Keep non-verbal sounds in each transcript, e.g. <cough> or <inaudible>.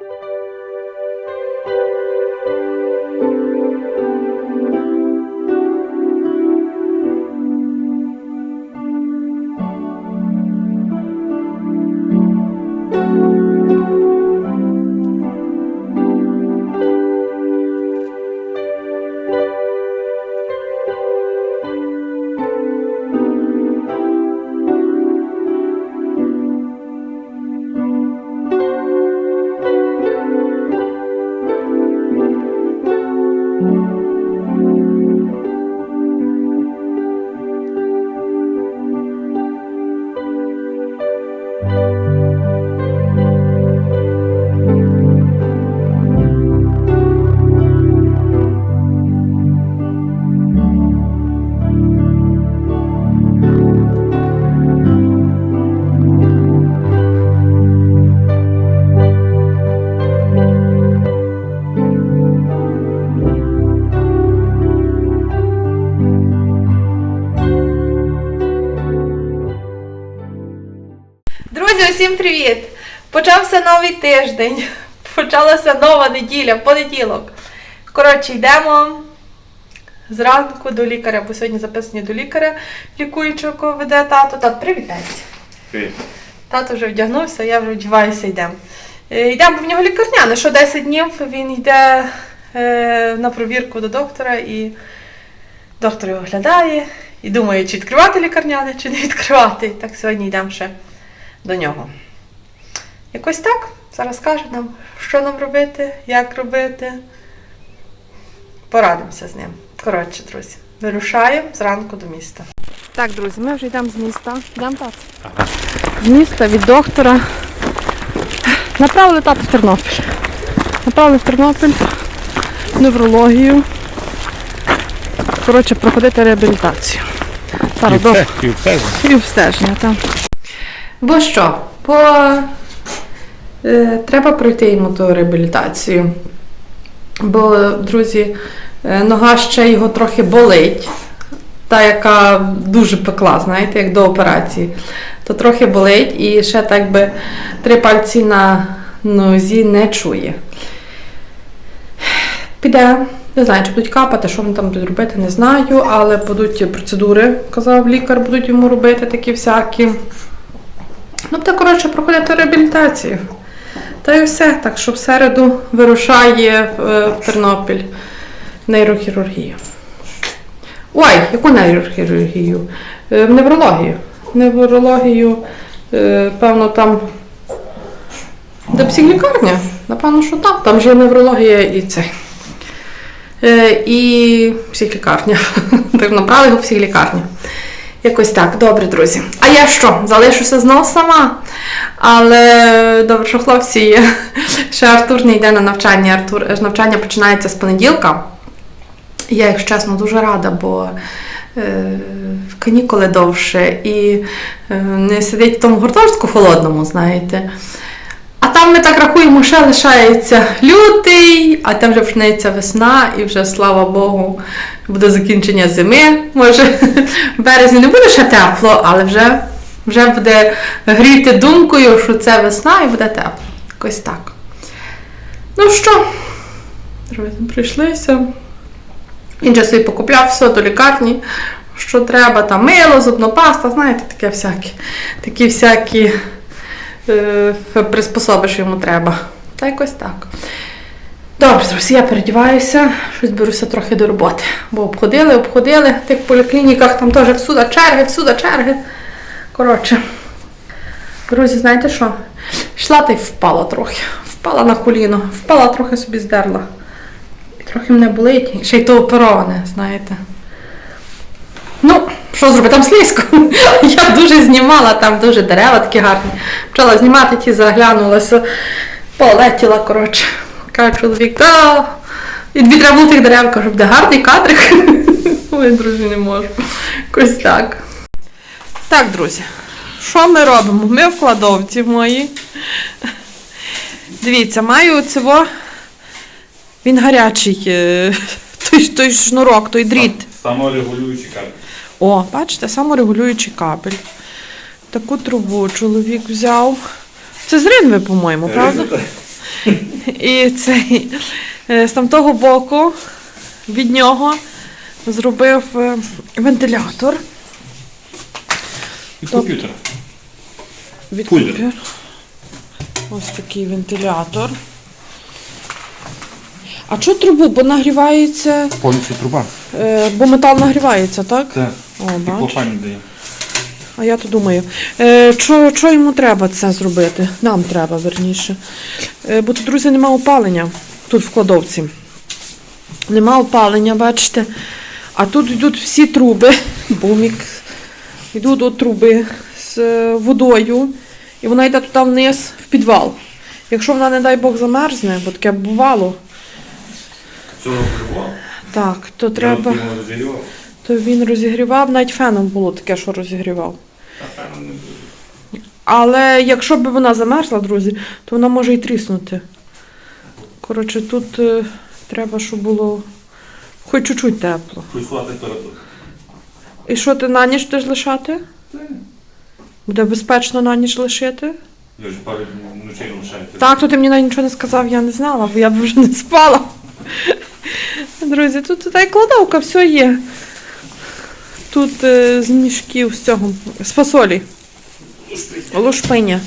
Música Друзі, усім привіт! Почався новий тиждень. <laughs> Почалася нова неділя, понеділок. Коротше, йдемо зранку до лікаря, бо сьогодні записані до лікаря лікуючого веде тато. Тат, привітайся. Привіт. Тато вже вдягнувся, я вже вдіваюся, йдемо. Е, Йдемо, бо в нього лікарняне, що 10 днів він йде е, на провірку до доктора і доктор його оглядає і думає, чи відкривати лікарняне, чи не відкривати. Так сьогодні йдемо ще до нього. Якось так. Зараз каже нам, що нам робити, як робити. Порадимося з ним. Коротше, друзі, вирушаємо зранку до міста. Так, друзі, ми вже йдемо з міста. Йдемо так. З міста від доктора. Направили тата в Тернопіль. Направили в Тернопіль неврологію. Коротше, проходити реабілітацію. Зараз довго. І обстеження, так. Бо що? Бо е, треба пройти йому ту реабілітацію. Бо, друзі, е, нога ще його трохи болить. Та, яка дуже пекла, знаєте, як до операції. То трохи болить і ще так би три пальці на нозі не чує. Піде, не знаю, чи будуть капати, що вони там будуть робити, не знаю, але будуть процедури, казав лікар, будуть йому робити такі всякі. Ну, буде, коротше, проходити реабілітацію. Та й все. Так що в середу вирушає в, е, в Тернопіль нейрохірургію. Ой, яку нейрохірургію? Е, В неврологію. Неврологію, е, певно, там. Де психлікарня? Напевно, що там. Там же неврологія і це. І психлікарня. <laughs> Так направили його в психлікарню. Якось так, добре, друзі. А я що? Залишуся знову сама. Але добре, що хлопці є. Ще Артур не йде на навчання. Артур е, навчання починається з понеділка. Я, якщо чесно, дуже рада, бо е, канікули довше і е, не сидить в тому гуртожитку холодному, знаєте. А там ми так рахуємо, ще лишається лютий, а там вже почнеться весна, і вже, слава Богу, буде закінчення зими. Може, в березні не буде ще тепло, але вже, вже буде гріти думкою, що це весна і буде тепло. Якось так. Ну що, друзі, прийшлися. Він собі покупляв все до лікарні, що треба, там мило, зубна паста, знаєте, таке всякі, такі всякі е, приспособи, що йому треба. Та якось так. Добре, друзі, я передіваюся, щось беруся трохи до роботи. Бо обходили, обходили в тих поліклініках, там теж всюди черги, всюди черги. Коротше, друзі, знаєте що? Йшла та й впала трохи. Впала на коліно, впала, трохи собі здерла. І трохи мене болить, ще й то опероване, знаєте. Ну, що зробити? Там слизько. <laughs> Я дуже знімала, там дуже дерева такі гарні. Почала знімати ті, заглянулася, полетіла, коротше. Каже чоловік, та і дві треба було тих дерев, кажу, буде гарний кадрик. <laughs> Ой, друзі, не можу. Якось так. Так, друзі, що ми робимо? Ми в кладовці мої. Дивіться, маю цього. Він гарячий. е, Той, той шнурок, той дріт. Саморегулюючий кабель. О, бачите, саморегулюючий кабель. Таку трубу чоловік взяв. Це з ринви, по-моєму, правда? <laughs> І цей е, з тамтого боку від нього зробив е, вентилятор. І комп'ютер. Від Кулер. комп'ютера. Ось такий вентилятор. А чого трубу? Бо нагрівається, Повністю труба. е, бо метал нагрівається, так? Так. О, бач. клапані дає. А я то думаю, е, що, що йому треба це зробити? Нам треба, верніше. Е, бо тут, друзі, нема опалення. Тут в кладовці. Нема опалення, бачите. А тут йдуть всі труби, <laughs> бумік. Йдуть до труби з е, водою, і вона йде туди вниз в підвал. Якщо вона, не дай Бог, замерзне, бо таке бувало, Цього було. так, то треба. То він розігрівав, навіть феном було таке, що розігрівав. Але якщо б вона замерзла, друзі, то вона може і тріснути. Коротше, тут е, треба, щоб було хоч чуть-чуть тепло. Плюсова температура. І що ти на ніч будеш лишати? Буде безпечно на ніч лишити? Я вже пару ночей лишаєте. Так, то ти мені навіть нічого не сказав, я не знала, бо я б вже не спала. <laughs> Друзі, тут та й кладовка, все є. Тут е, з мішків з цього, з фасолі. Лушпиня.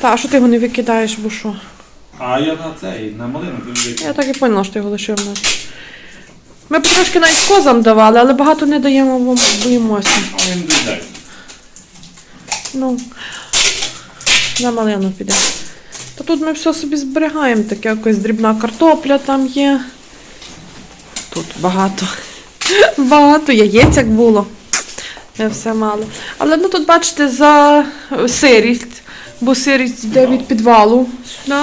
Та, а що ти його не викидаєш, бо що? А я на цей, на малину Я так і поняла, що ти його лишив в нас. Ми потрошки навіть козам давали, але багато не даємо, бо боїмося. А він доїдає. Ну, на малину піде. Та тут ми все собі зберігаємо, таке якась дрібна картопля там є. Тут багато. Багато яєць як було. Ми все мали. Але ну тут, бачите, за сирість, бо сирість йде від підвалу сюди.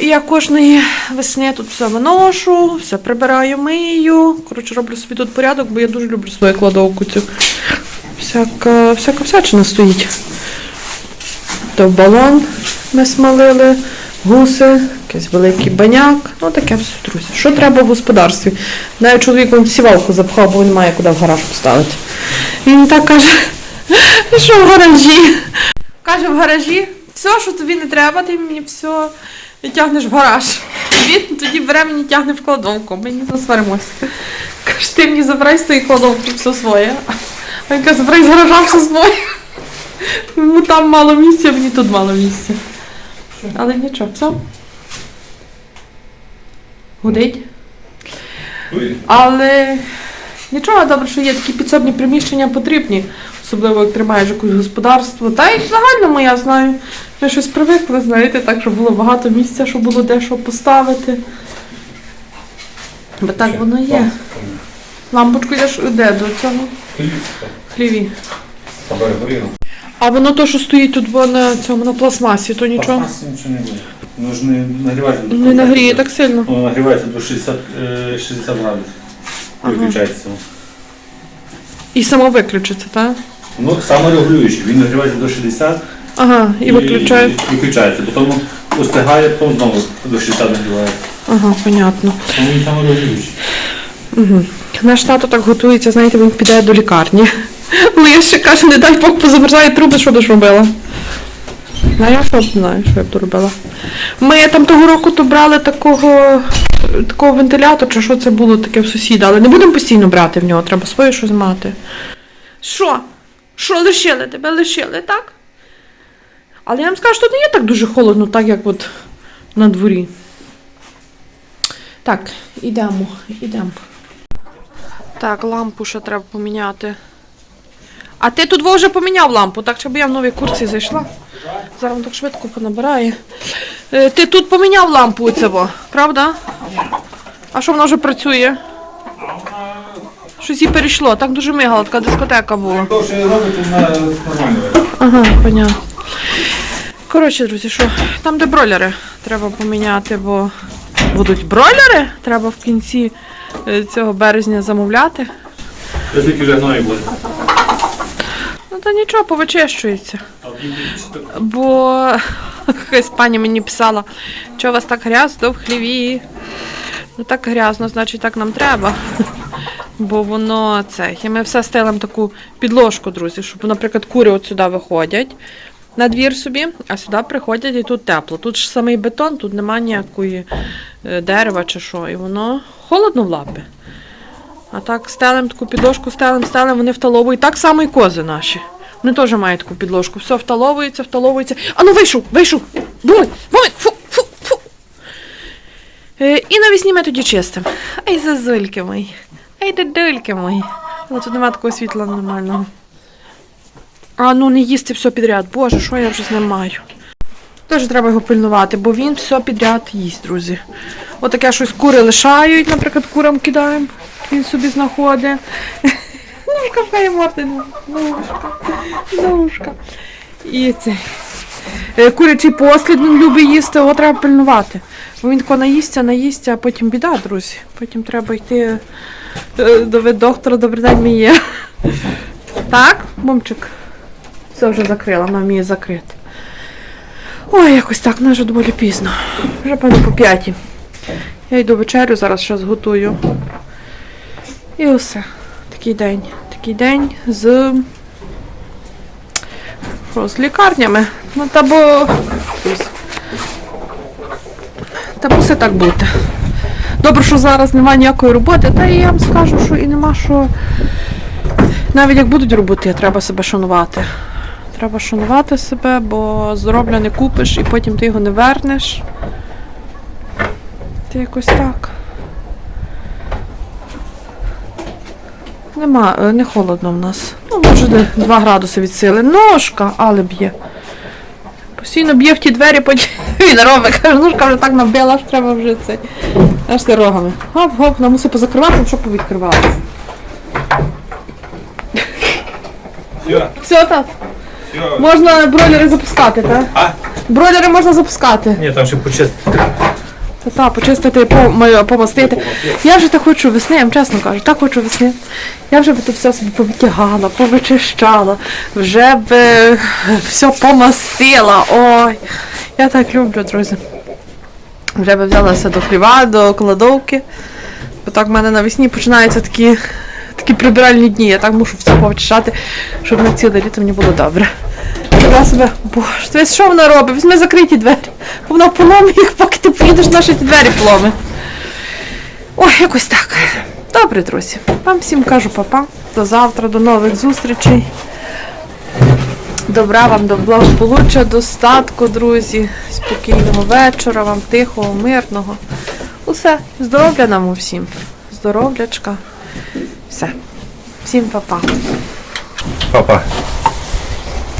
І я кожної весни тут все виношу, все прибираю, мию. Коротше, роблю собі тут порядок, бо я дуже люблю свою кладовку цю. Всяка, всяка всячина стоїть. То балон ми смалили, гуси, якийсь великий баняк. Ну таке все, друзі. Що треба в господарстві? Навіть чоловік вон сівалку запхав, бо він має куди в гараж поставити. Він так каже, <laughs> що в гаражі. Каже, в гаражі, все, що тобі не треба, ти мені все тягнеш в гараж. Він тоді бере мені тягне в кладовку, ми не засваримося. Каже, ти мені забирай з тої кладовки все своє. А він каже, забирай з гаража все своє. Йому там мало місця, мені тут мало місця. Але нічого, все. Гудить. Але нічого, добре, що є такі підсобні приміщення потрібні, особливо як тримаєш якесь господарство. Та й в загальному я знаю. Ми щось привикли, знаєте, так, щоб було багато місця, щоб було де що поставити. Бо так воно є. Лампочку йдеш де до цього? Хліві. А воно то, що стоїть тут бо на цьому на пластмасі, то нічого нічого не буде. Воно ж не нагрівається. до не нагріє так сильно. Воно нагрівається до 60, е, 60 градусів. Ага. Виключається. І само виключиться, так? Ну, саморегулюючий. Він нагрівається до 60 Ага, і виключає. і виключається. Потім остигає, потім знову до 60 нагрівається. Ага, понятно. Тому він саморегулюючий. Угу. Наш тато так готується, знаєте, він піде до лікарні. Лише каже, не дай Бог позамерзає труби, що ти ж робила? Ну, я що б знаю, що я б робила. Ми там того року то брали такого, такого вентилятора, чи що це було таке в сусіда, але не будемо постійно брати в нього, треба своє щось мати. Що? Що лишили? Тебе лишили, так? Але я вам скажу, що не є так дуже холодно, так як от на дворі. Так, ідемо, ідемо. Так, лампу ще треба поміняти. А ти тут вже поміняв лампу, так щоб я в новій курці зайшла. Зараз він так швидко понабирає. Е, ти тут поміняв лампу во, правда? А що вона вже працює? Щось їй перейшло, так дуже мигала, така дискотека була. Ага, понятно. Коротше, друзі, що там, де бройлери, треба поміняти, бо будуть бройлери. Треба в кінці е, цього березня замовляти. Я тільки вже гною буде. Та нічого, повичищується. Бо якась пані мені писала, що у вас так грязно в хліві. Ну так грязно, значить так нам треба. Бо воно це. І ми все стелимо таку підложку, друзі, щоб, наприклад, кури от сюди виходять. на двір собі, а сюди приходять і тут тепло. Тут ж самий бетон, тут немає ніякої е, дерева чи що, і воно холодно в лапи. А так стелем таку підложку, стелем, стелем, вони вталовують. Так само і кози наші. Вони теж мають таку підложку. Все вталовується, вталовується. А ну вийшов, вийшов! Бумай, бумай, фу, фу, фу. Е, і навесні ми тоді чистимо. Ай, зазульки мої. Ай, дедульки мої. Але тут немає такого світла нормального. А ну не їсти все підряд. Боже, що я вже з ним маю. Теж треба його пильнувати, бо він все підряд їсть, друзі. Отаке щось кури лишають, наприклад, курам кидаємо, він собі знаходить. Ножка вкає морди, ножка, ножка. І це. Е, Курячий послід він любить їсти, його треба пильнувати. Бо він тако наїсться, наїсться, а потім біда, друзі. Потім треба йти е, до ветдоктора, добрий день мій є. Так, бомчик. Все вже закрила, вона вміє закрити. Ой, якось так, ну вже доволі пізно. Вже певно по п'ятій. Я йду вечерю, зараз ще зготую. І усе. Такий день. Такий день з. З лікарнями. Ну та бо. Та мусить так бути. Добре, що зараз немає ніякої роботи, та я вам скажу, що і нема що. Навіть як будуть роботи, треба себе шанувати. Треба шанувати себе, бо здоров'я не купиш і потім ти його не вернеш. Ти якось так. Нема, е, не холодно в нас. Ну, може, 2 градуси від сили. Ножка, але б'є. Постійно б'є в ті двері, потім <laughs> він робить. Каже, ножка вже так набила, аж треба вже цей. Аж з рогами. Гоп-гоп, нам мусить позакривати, щоб повідкривати. Все, Все так. все. Можна бройлери запускати, так? А? Бройлери можна запускати. Ні, там ще почистити. Та та, почистити, помастити. Я вже так хочу весни, я вам чесно кажу, так хочу весни. Я вже би тут все собі повитягала, повичищала, вже б все помастила. Ой, я так люблю, друзі. Вже би взялася до хліва, до кладовки. Бо так в мене навесні починаються такі, такі прибиральні дні. Я так мушу все повичищати, щоб на ціле літо мені було добре. Я себе, боже, ти що вона робить? Візьми закриті двері. Вона поломить їх, поки ти поїдеш, наші двері поломи. Ой, якось так. Добре, друзі. Вам всім кажу папа. До завтра, до нових зустрічей. Добра вам, до благополуччя, достатку, друзі. Спокійного вечора, вам тихого, мирного. Усе. Здоров'я нам усім. Здоров'ячка. Все. Всім папа. Папа.